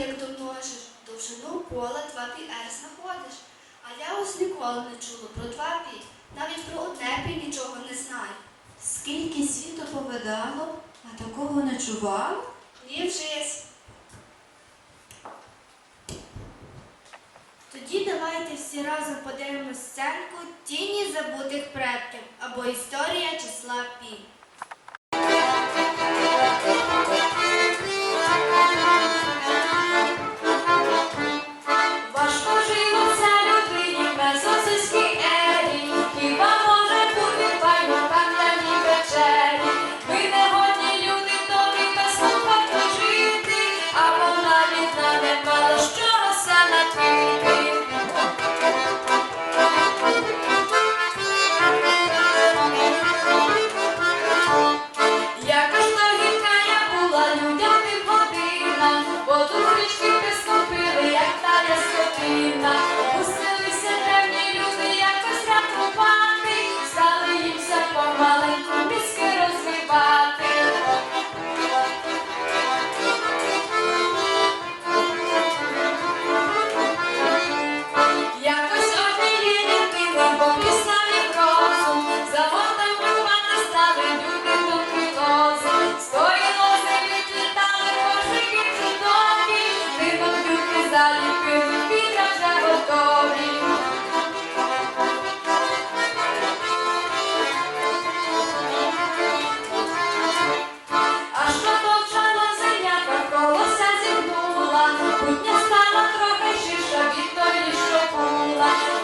як домножиш, довжину кола 2πr знаходиш. А я ось ніколи не чула про 2π. Навіть про одне пі нічого не знаю. Скільки світу повидало, а такого не чував? Ні вжись. Тоді давайте всі разом подивимось сценку Тіні забутих предків або Історія числа Пі.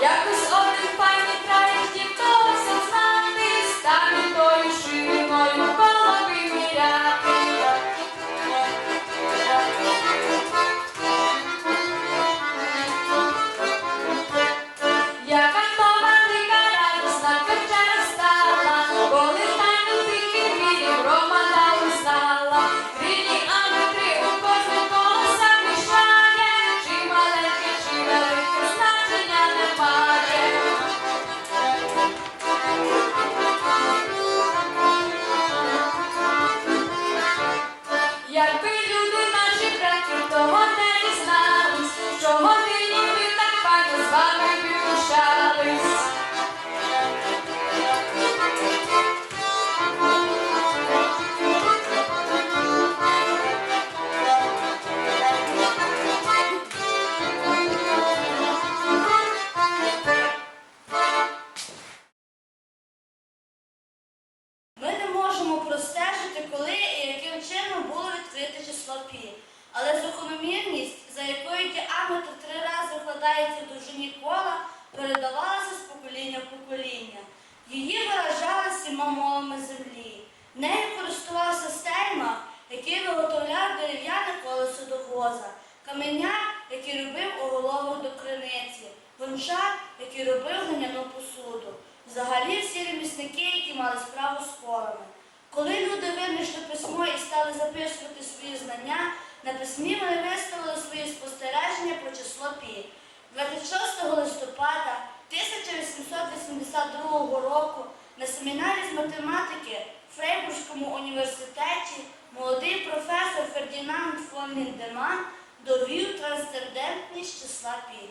Якось край хотів колося знати, став відкрите. Але закономірність, за якою діаметр три рази вкладається в довжині кола, передавалася з покоління в покоління. Її виражали всіма мовами землі. Нею користувався стельма, який виготовляв дерев'яне колесо до воза, каменя, який робив оголовок до криниці, гончар, який робив глиняну посуду. Взагалі всі ремісники, які мали справу з колами. Коли люди винайшли письмо і стали знання, на письмі вони виставили свої спостереження про число пі. 26 листопада 1882 року на семінарі з математики в Фрейбурзькому університеті молодий професор Фердінанд фон Ліндеман довів трансцендентність числа пі.